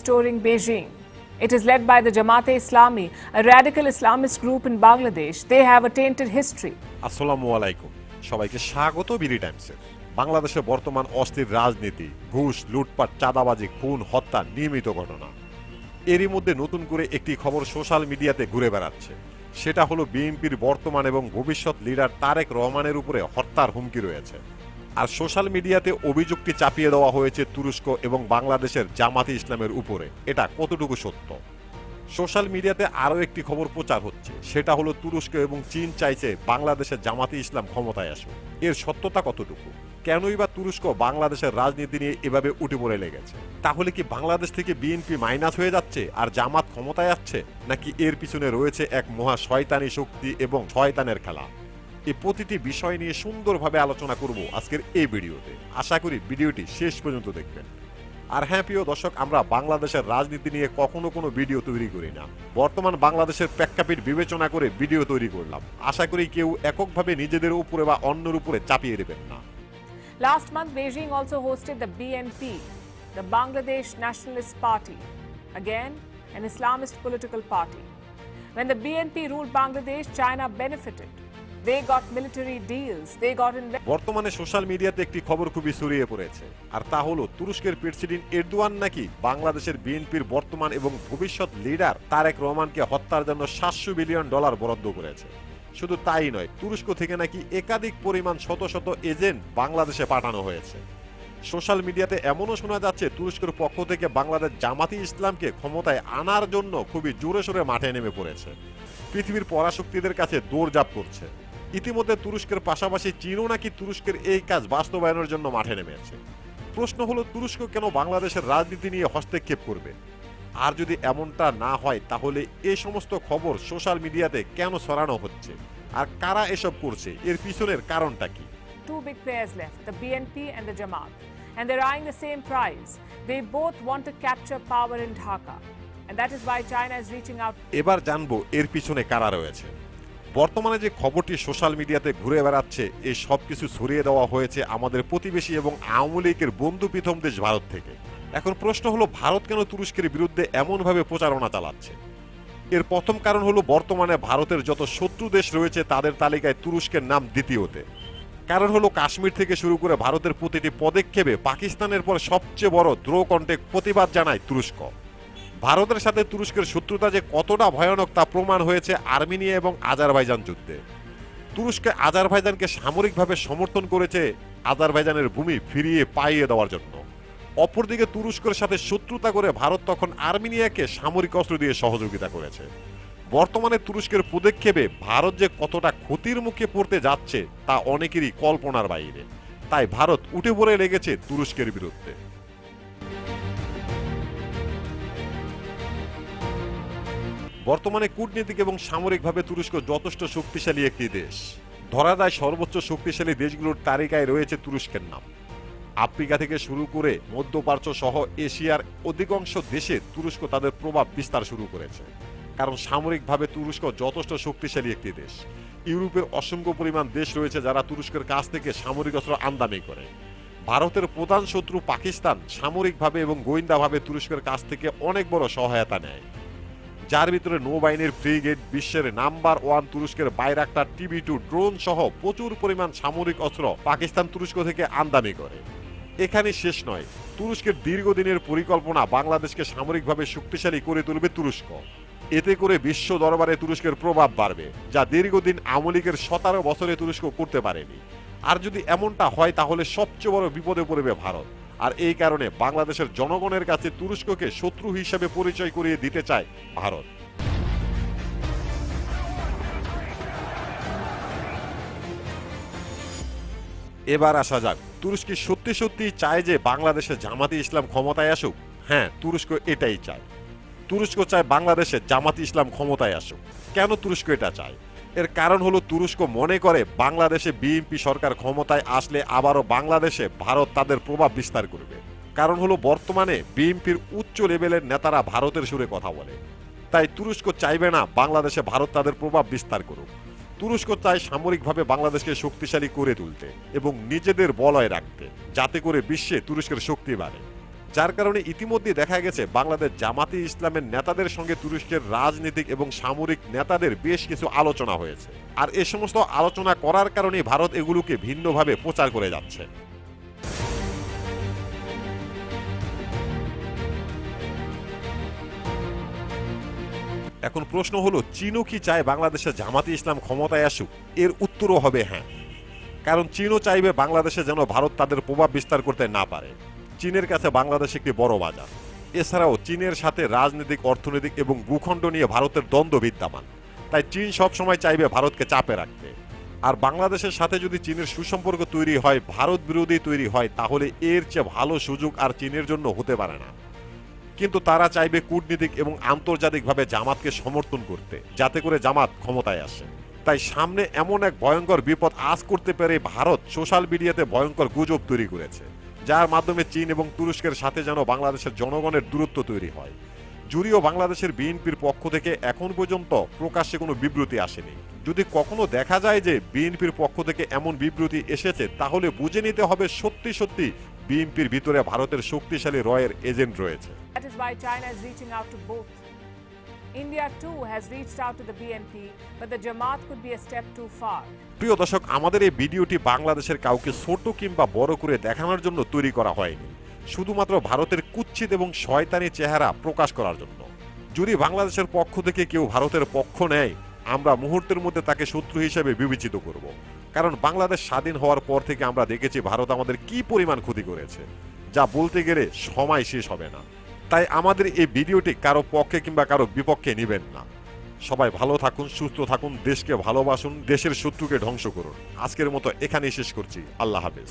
restoring Beijing. It is led by the Jamaat-e Islami, a radical Islamist group in Bangladesh. They have a tainted history. আসসালামু আলাইকুম সবাইকে স্বাগত BD টাইমসের বাংলাদেশে বর্তমান অস্থির রাজনীতি ঘুষ লুটপাট চাঁদাবাজি খুন হত্যা নিয়মিত ঘটনা এরই মধ্যে নতুন করে একটি খবর সোশ্যাল মিডিয়াতে ঘুরে বেড়াচ্ছে সেটা হলো বিএনপির বর্তমান এবং ভবিষ্যৎ লিডার তারেক রহমানের উপরে হত্যার হুমকি রয়েছে আর সোশ্যাল মিডিয়াতে অভিযোগটি চাপিয়ে দেওয়া হয়েছে তুরস্ক এবং বাংলাদেশের জামাতি ইসলামের উপরে। এটা কতটুকু সত্য? সোশ্যাল মিডিয়াতে আরও একটি খবর প্রচার হচ্ছে। সেটা হলো তুরস্ক এবং চীন চাইছে বাংলাদেশের জামাতি ইসলাম ক্ষমতায় আসুক। এর সত্যতা কতটুকু? কেনই বা তুরস্ক বাংলাদেশের রাজনীতি নিয়ে এভাবে উঠে পড়ে লেগেছে? তাহলে কি বাংলাদেশ থেকে বিএনপি মাইনাস হয়ে যাচ্ছে আর জামাত ক্ষমতায় আসছে? নাকি এর পিছনে রয়েছে এক মহা শয়তানি শক্তি এবং শয়তানের খেলা? এই প্রতিটি বিষয় নিয়ে সুন্দরভাবে আলোচনা করব আজকের এই ভিডিওতে। আশা করি ভিডিওটি শেষ পর্যন্ত দেখবেন। আর হ্যাঁ প্রিয় দর্শক আমরা বাংলাদেশের রাজনীতি নিয়ে কখনো কোনো ভিডিও তৈরি করি না। বর্তমান বাংলাদেশের প্রেক্ষাপট বিবেচনা করে ভিডিও তৈরি করলাম। আশা করি কেউ এককভাবে নিজেদের উপরে বা অন্যের উপরে চাপিয়ে দেবেন না। Last month, Beijing also hosted the BNP, the Bangladesh Nationalist Party, again, an Islamist political party. When the BNP ruled Bangladesh, China benefited. They got military deals, they got. বর্তমানে সোশ্যাল মিডিয়াতে একটি খবর খুবই ছড়িয়ে পড়েছে। আর তা হলো তুরস্কের প্রেসিডেন্ট এরদোয়ান নাকি বাংলাদেশের বিএনপির বর্তমান এবং ভবিষ্যৎ লিডার তারেক রহমানকে হত্যার জন্য সাতশো বিলিয়ন ডলার বরাদ্দ করেছে। শুধু তাই নয় তুরস্ক থেকে নাকি একাধিক পরিমাণ শত শত এজেন্ট বাংলাদেশে পাঠানো হয়েছে। সোশ্যাল মিডিয়াতে এমনও শোনা যাচ্ছে তুরস্কের পক্ষ থেকে বাংলাদেশ জামাতি ইসলামকে ক্ষমতায় আনার জন্য খুবই জোরে সোরে মাঠে নেমে পড়েছে। পৃথিবীর পরাশক্তিদের কাছে দৌড়জাপ করছে। ইতিমধ্যে তুরস্কের পাশাপাশি চীনও নাকি তুরস্কের এই কাজ বাস্তবায়নের জন্য মাঠে নেমেছে প্রশ্ন হলো তুরস্ক কেন বাংলাদেশের রাজনীতি নিয়ে হস্তক্ষেপ করবে আর যদি এমনটা না হয় তাহলে এ সমস্ত খবর সোশ্যাল মিডিয়াতে কেন ছড়ানো হচ্ছে আর কারা এসব করছে এর পিছনের কারণটা কি Two big players left, the BNP and the Jamaat. And they're eyeing the same prize. They both want to capture power in Dhaka. And that is why China is reaching out এবার জানব এর পিছনে কারা রয়েছে বর্তমানে যে খবরটি social মিডিয়াতে ঘুরে বেড়াচ্ছে, এই সব কিছু ছড়িয়ে দেওয়া হয়েছে আমাদের প্রতিবেশী এবং আওয়ামী লীগের বন্ধু প্রথম দেশ ভারত থেকে। এখন প্রশ্ন হলো, ভারত কেন তুরস্কের বিরুদ্ধে এমনভাবে প্রচারণা চালাচ্ছে? এর প্রথম কারণ হলো, বর্তমানে ভারতের যত শত্রু দেশ রয়েছে, তাদের তালিকায় তুরস্কের নাম দ্বিতীয়তে। কারণ হলো, কাশ্মীর থেকে শুরু করে ভারতের প্রতিটি পদক্ষেপে পাকিস্তানের পর সবচেয়ে বড় দ্রোকণ্ঠে প্রতিবাদ জানায় তুরস্ক। ভারতের সাথে তুরস্কের শত্রুতা যে কতটা ভয়ানক তা প্রমাণ হয়েছে আর্মেনিয়া এবং আজারবাইজান যুদ্ধে। তুরস্কে আজারবাইজানকে সামরিকভাবে সমর্থন করেছে আজারবাইজানের ভূমি ফিরিয়ে পাইয়ে দেওয়ার জন্য। অপরদিকে তুরস্কের সাথে শত্রুতা করে ভারত তখন আর্মেনিয়াকে সামরিক অস্ত্র দিয়ে সহযোগিতা করেছে। বর্তমানে তুরস্কের পদক্ষেপে ভারত যে কতটা ক্ষতির মুখে পড়তে যাচ্ছে তা অনেকেরই কল্পনার বাইরে। তাই ভারত উঠে পড়ে লেগেছে তুরস্কের বিরুদ্ধে। বর্তমানে কূটনীতিক এবং সামরিকভাবে তুরস্ক যথেষ্ট শক্তিশালী একটি দেশ। ধরা যায় সর্বোচ্চ শক্তিশালী দেশগুলোর তালিকায় রয়েছে তুরস্কের নাম। আফ্রিকা থেকে শুরু করে মধ্যপ্রাচ্য সহ এশিয়ার অধিকাংশ দেশে তুরস্ক তাদের প্রভাব বিস্তার শুরু করেছে। কারণ সামরিকভাবে তুরস্ক যথেষ্ট শক্তিশালী একটি দেশ। ইউরোপের অসংখ্য পরিমাণ দেশ রয়েছে যারা তুরস্কের কাছ থেকে সামরিক অস্ত্র আমদানি করে। ভারতের প্রধান শত্রু পাকিস্তান সামরিকভাবে এবং গোয়েন্দাভাবে তুরস্কের কাছ থেকে অনেক বড় সহায়তা নেয়। যার ভিতরে নৌবাহিনীর ফ্রিগেট বিশ্বের নাম্বার ওয়ান তুরস্কের বাইরাক্টার টিভি টু ড্রোন সহ প্রচুর পরিমাণ সামরিক অস্ত্র পাকিস্তান তুরস্ক থেকে আমদানি করে। এখানে শেষ নয়। তুরস্কের দীর্ঘদিনের পরিকল্পনা বাংলাদেশকে সামরিকভাবে শক্তিশালী করে তুলবে তুরস্ক। এতে করে বিশ্ব দরবারে তুরস্কের প্রভাব বাড়বে, যা দীর্ঘদিন আওয়ামী লীগের সতেরো বছরে তুরস্ক করতে পারেনি। আর যদি এমনটা হয়, তাহলে সবচেয়ে বড় বিপদে পড়বে ভারত। আর এই কারণে বাংলাদেশের জনগণের কাছে তুরস্ককে শত্রু হিসেবে পরিচয় করিয়ে দিতে চায় ভারত। এবার আসা যাক, তুরস্ক সত্যি সত্যি চায় যে বাংলাদেশে জামাতি ইসলাম ক্ষমতায় আসুক? হ্যাঁ তুরস্ক এটাই চায়। তুরস্ক চায় বাংলাদেশে জামাতি ইসলাম ক্ষমতায় আসুক। কেন তুরস্ক এটা চায়? এর কারণ হলো তুরস্ক মনে করে বাংলাদেশে বিএনপি সরকার ক্ষমতায় আসলে আবারও বাংলাদেশে ভারত তাদের প্রভাব বিস্তার করবে। কারণ হলো বর্তমানে বিএনপির উচ্চ লেভেলের নেতারা ভারতের সুরে কথা বলে। তাই তুরস্ক চাইবে না বাংলাদেশে ভারত তাদের প্রভাব বিস্তার করুক। তুরস্ক চায় সামরিকভাবে বাংলাদেশকে শক্তিশালী করে তুলতে এবং নিজেদের বলয় রাখতে, যাতে করে বিশ্বে তুরস্কের শক্তি বাড়ে। যার কারণে ইতিমধ্যে দেখা গেছে বাংলাদেশ জামাতি ইসলামের নেতাদের সঙ্গে তুরস্কের রাজনৈতিক এবং সামরিক নেতাদের বেশ কিছু আলোচনা হয়েছে। আর এ সমস্ত আলোচনা করার কারণে ভারত এগুলোকে ভিন্নভাবে প্রচার করে যাচ্ছে। এখন প্রশ্ন হলো, চীনও কি চায় বাংলাদেশে জামাতি ইসলাম ক্ষমতায় আসুক? এর উত্তরও হবে হ্যাঁ। কারণ চীনও চাইবে বাংলাদেশে যেন ভারত তাদের প্রভাব বিস্তার করতে না পারে। চীনের কাছে বাংলাদেশ একটি বড় বাজার। এছাড়াও চীনের সাথে রাজনৈতিক, অর্থনৈতিক এবং ভূখণ্ড নিয়ে ভারতের দ্বন্দ্ব বিদ্যমান। তাই চীন সবসময় চাইবে ভারতকে চাপে রাখতে। আর বাংলাদেশের সাথে যদি চীনের সুসম্পর্ক তৈরি হয়, ভারত বিরোধী তৈরি হয়, তাহলে এর চেয়ে ভালো সুযোগ আর চীনের জন্য হতে পারে না। কিন্তু তারা চাইবে কূটনীতিক এবং আন্তর্জাতিকভাবে জামাতকে সমর্থন করতে, যাতে করে জামাত ক্ষমতায় আসে। তাই সামনে এমন এক ভয়ঙ্কর বিপদ আজ করতে পেরে ভারত সোশ্যাল মিডিয়াতে ভয়ঙ্কর গুজব তৈরি করেছে। যার মাধ্যমে চীন এবং তুরস্কের সাথে যেন বাংলাদেশের জনগণের দূরত্ব তৈরি হয়। যদিও বাংলাদেশের বিএনপির পক্ষ থেকে এখন পর্যন্ত প্রকাশ্যে কোনো বিবৃতি আসেনি। যদি কখনো দেখা যায় যে বিএনপির পক্ষ থেকে এমন বিবৃতি এসেছে, তাহলে বুঝে নিতে হবে সত্যি সত্যি বিএনপির ভিতরে ভারতের শক্তিশালী রয়ের এজেন্ট রয়েছে। India too has reached out to the BNP, but the Jamaat could be a step too far. প্রিয় দর্শক আমাদের এই ভিডিওটি বাংলাদেশের কাউকে ছোট কিংবা বড় করে দেখানোর জন্য তৈরি করা হয়নি। শুধুমাত্র ভারতের কুচ্ছিত এবং শয়তানি চেহারা প্রকাশ করার জন্য। যদি বাংলাদেশের পক্ষ থেকে কেউ ভারতের পক্ষ নেয় আমরা মুহূর্তের মধ্যে তাকে শত্রু হিসেবে বিবেচিত করব। কারণ বাংলাদেশ স্বাধীন হওয়ার পর থেকে আমরা দেখেছি ভারত আমাদের কি পরিমাণ ক্ষতি করেছে যা বলতে গেলে সময় শেষ হবে না। তাই আমাদের এই ভিডিওটি কারও পক্ষে কিংবা কারও বিপক্ষে নেবেন না। সবাই ভালো থাকুন, সুস্থ থাকুন, দেশকে ভালোবাসুন, দেশের শত্রুকে ধ্বংস করুন। আজকের মতো এখানেই শেষ করছি। আল্লাহ হাফেজ।